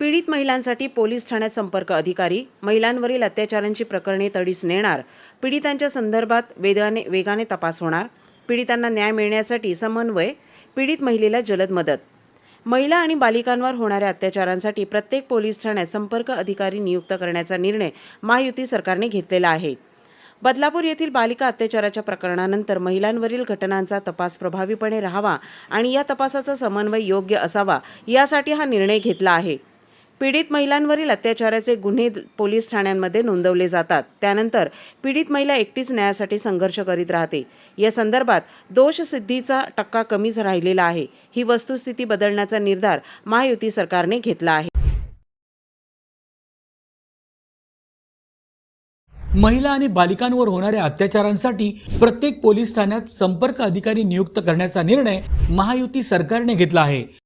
पीडित महिलांसाठी पोलीस ठाण्यात संपर्क अधिकारी महिलांवरील अत्याचारांची प्रकरणे तडीस नेणार पीडितांच्या संदर्भात वेगाने वेगाने तपास होणार पीडितांना न्याय मिळण्यासाठी समन्वय पीडित महिलेला जलद मदत. महिला आणि बालिकांवर होणाऱ्या अत्याचारांसाठी प्रत्येक पोलीस ठाण्यात संपर्क अधिकारी नियुक्त करण्याचा निर्णय महायुती सरकारने घेतलेला आहे. बदलापूर येथील बालिका अत्याचाराच्या प्रकरणानंतर महिलांवरील घटनांचा तपास प्रभावीपणे राहावा आणि या तपासाचा समन्वय योग्य असावा यासाठी हा निर्णय घेतला आहे. पीडित महिलांवरील अत्याचाराचे गुन्हे पोलीस ठाण्यांमध्ये नोंदवले जातात. त्यानंतर पीडित महिला एकटीच न्यायासाठी संघर्ष करीत राहते. या संदर्भात दोषसिद्धीचा टक्का कमीच राहिलेला आहे. ही वस्तुस्थिती बदलण्याचा निर्धार महायुती सरकारने घेतला आहे. महिला आणि बालिकांवर होणाऱ्या अत्याचारांसाठी प्रत्येक पोलीस ठाण्यात संपर्क अधिकारी नियुक्त करण्याचा निर्णय महायुती सरकारने घेतला आहे.